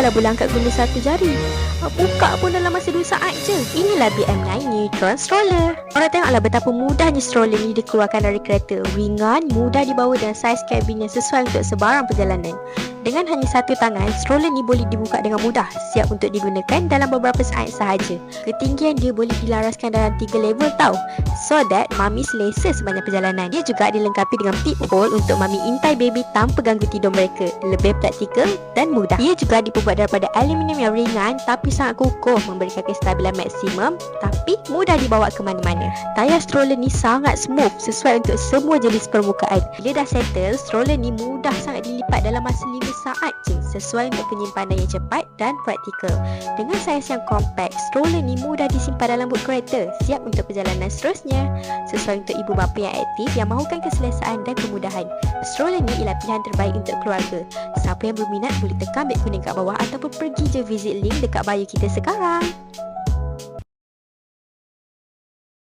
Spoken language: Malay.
Payahlah pula angkat guna satu jari. Ah, Buka pun dalam masa 2 saat je. Inilah BM9 Neutron Stroller. Orang tengoklah betapa mudahnya stroller ni dikeluarkan dari kereta. Ringan, mudah dibawa dan saiz kabin yang sesuai untuk sebarang perjalanan. Dengan hanya satu tangan, stroller ni boleh dibuka dengan mudah, siap untuk digunakan dalam beberapa saat sahaja. Ketinggian dia boleh dilaraskan dalam tiga level tau. So that mami selesa sebanyak perjalanan. Dia juga dilengkapi dengan peep hole untuk mami intai baby tanpa ganggu tidur mereka. Lebih praktikal dan mudah. Ia juga diperbuat daripada aluminium yang ringan tapi sangat kukuh memberikan kestabilan maksimum tapi mudah dibawa ke mana-mana. Tayar stroller ni sangat smooth sesuai untuk semua jenis permukaan. Bila dah settle, stroller ni mudah sangat dilipat dalam masa 5 saat je sesuai untuk penyimpanan yang cepat dan praktikal. Dengan saiz yang compact, stroller ni mudah disimpan dalam but kereta siap untuk perjalanan seterusnya. Sesuai untuk ibu bapa yang aktif yang mahukan keselesaan dan kemudahan. Stroller ni ialah pilihan terbaik untuk keluarga. Siapa yang berminat boleh tekan beg kuning kat bawah ataupun pergi je visit link dekat bio kita sekarang.